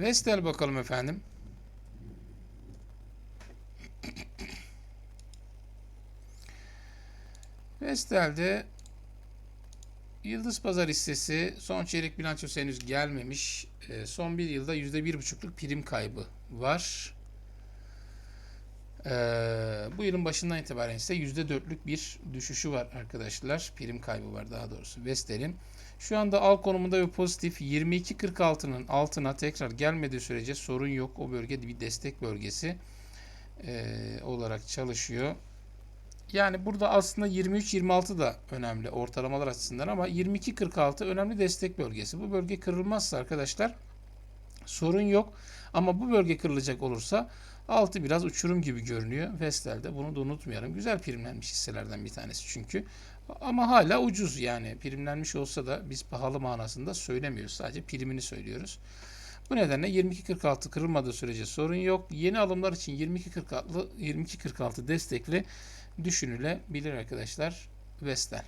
Vestel bakalım efendim. Vestel'de Yıldız Pazar hissesi son çeyrek bilançosu henüz gelmemiş. E, son bir yılda %1,5'luk prim kaybı var. E, bu yılın başından itibaren ise %4'lük bir düşüşü var arkadaşlar. Prim kaybı var daha doğrusu Vestel'in. Şu anda al konumunda ve pozitif 22.46'nın altına tekrar gelmediği sürece sorun yok. O bölge bir destek bölgesi e, olarak çalışıyor. Yani burada aslında 23-26 da önemli ortalamalar açısından ama 22-46 önemli destek bölgesi. Bu bölge kırılmazsa arkadaşlar sorun yok. Ama bu bölge kırılacak olursa altı biraz uçurum gibi görünüyor. Vestel'de bunu da unutmayalım. Güzel primlenmiş hisselerden bir tanesi çünkü. Ama hala ucuz yani primlenmiş olsa da biz pahalı manasında söylemiyoruz. Sadece primini söylüyoruz. Bu nedenle 22.46 kırılmadığı sürece sorun yok. Yeni alımlar için 22.46 22.46 destekli düşünülebilir arkadaşlar Vestel.